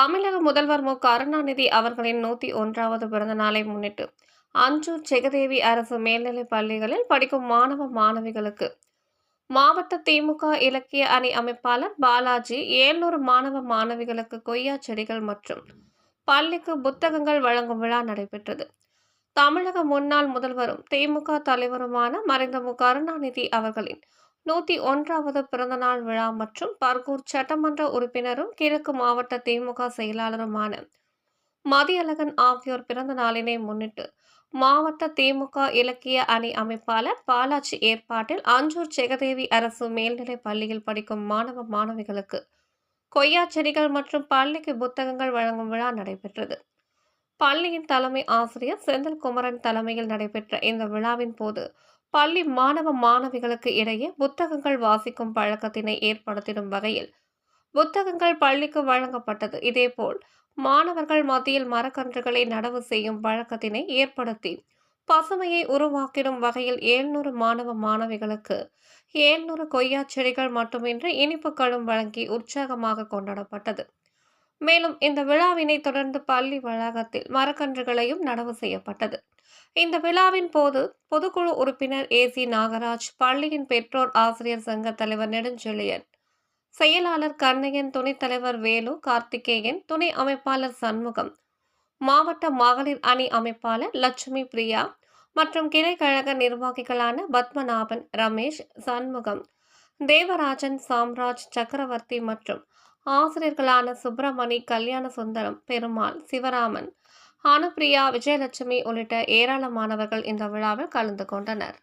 தமிழக முதல்வர் மு. கருணாநிதி அவர்களின் நூத்தி ஒன்றாவது பிறந்த நாளை முன்னிட்டு அஞ்சூர் ஜெகதேவி அரசு மேல்நிலைப் பள்ளிகளில் படிக்கும் மாணவ மாணவிகளுக்கு மாவட்ட திமுக இலக்கிய அணி அமைப்பாளர் பாலாஜி ஏழ்நூறு மாணவ மாணவிகளுக்கு கொய்யா செடிகள் மற்றும் பள்ளிக்கு புத்தகங்கள் வழங்கும் விழா நடைபெற்றது. தமிழக முன்னாள் முதல்வரும் திமுக தலைவருமான மறைந்த மு. கருணாநிதி அவர்களின் நூத்தி ஒன்றாவது பிறந்தநாள் விழா மற்றும் பர்கூர் சட்டமன்ற உறுப்பினரும் கிழக்கு மாவட்ட திமுக செயலாளருமான மதியழகன் ஆகியோர் பிறந்த நாளினை முன்னிட்டு மாவட்ட திமுக இலக்கிய அணி அமைப்பாளர் பாலாஜி ஏற்பாட்டில் அஞ்சூர் ஜெகதேவி அரசு மேல்நிலைப் பள்ளியில் படிக்கும் மாணவ மாணவிகளுக்கு கொய்யா செடிகள் மற்றும் பள்ளிக்கு புத்தகங்கள் வழங்கும் விழா நடைபெற்றது. பள்ளியின் தலைமை ஆசிரியர் செந்தில் குமரன் தலைமையில் நடைபெற்ற இந்த விழாவின் போது பள்ளி மாணவ மாணவிகளுக்கு இடையே புத்தகங்கள் வாசிக்கும் பழக்கத்தினை ஏற்படுத்திடும் வகையில் புத்தகங்கள் பள்ளிக்கு வழங்கப்பட்டது. இதேபோல் மாணவர்கள் மத்தியில் மரக்கன்றுகளை நடவு செய்யும் பழக்கத்தினை ஏற்படுத்தி பசுமையை உருவாக்கிடும் வகையில் ஏழ்நூறு மாணவ மாணவிகளுக்கு ஏழ்நூறு கொய்யா செடிகள் மட்டுமின்றி இனிப்புகளும் வழங்கி உற்சாகமாக கொண்டாடப்பட்டது. மேலும் இந்த விழாவினை தொடர்ந்து பள்ளி வளாகத்தில் மரக்கன்றுகளையும் நடவு செய்யப்பட்டது. இந்த விழாவின் போது பொதுக்குழு உறுப்பினர் ஏ. சி. நாகராஜ் பள்ளியின் பெற்றோர் ஆசிரியர் சங்க தலைவர் நெடுஞ்செழியன் செயலாளர் கண்ணையன் துணைத் தலைவர் வேலு கார்த்திகேயன் துணை அமைப்பாளர் சண்முகம் மாவட்ட மகளிர் அணி அமைப்பாளர் லட்சுமி பிரியா மற்றும் கிளைக்கழக நிர்வாகிகளான பத்மநாபன் ரமேஷ் சண்முகம் தேவராஜன் சாம்ராஜ் சக்கரவர்த்தி மற்றும் ஆசிரியர்களான சுப்பிரமணி கல்யாண சுந்தரம் பெருமாள் சிவராமன் அனுப்பிரியா விஜயலட்சுமி உள்ளிட்ட ஏராளமானவர்கள் இந்த விழாவில் கலந்து கொண்டனர்.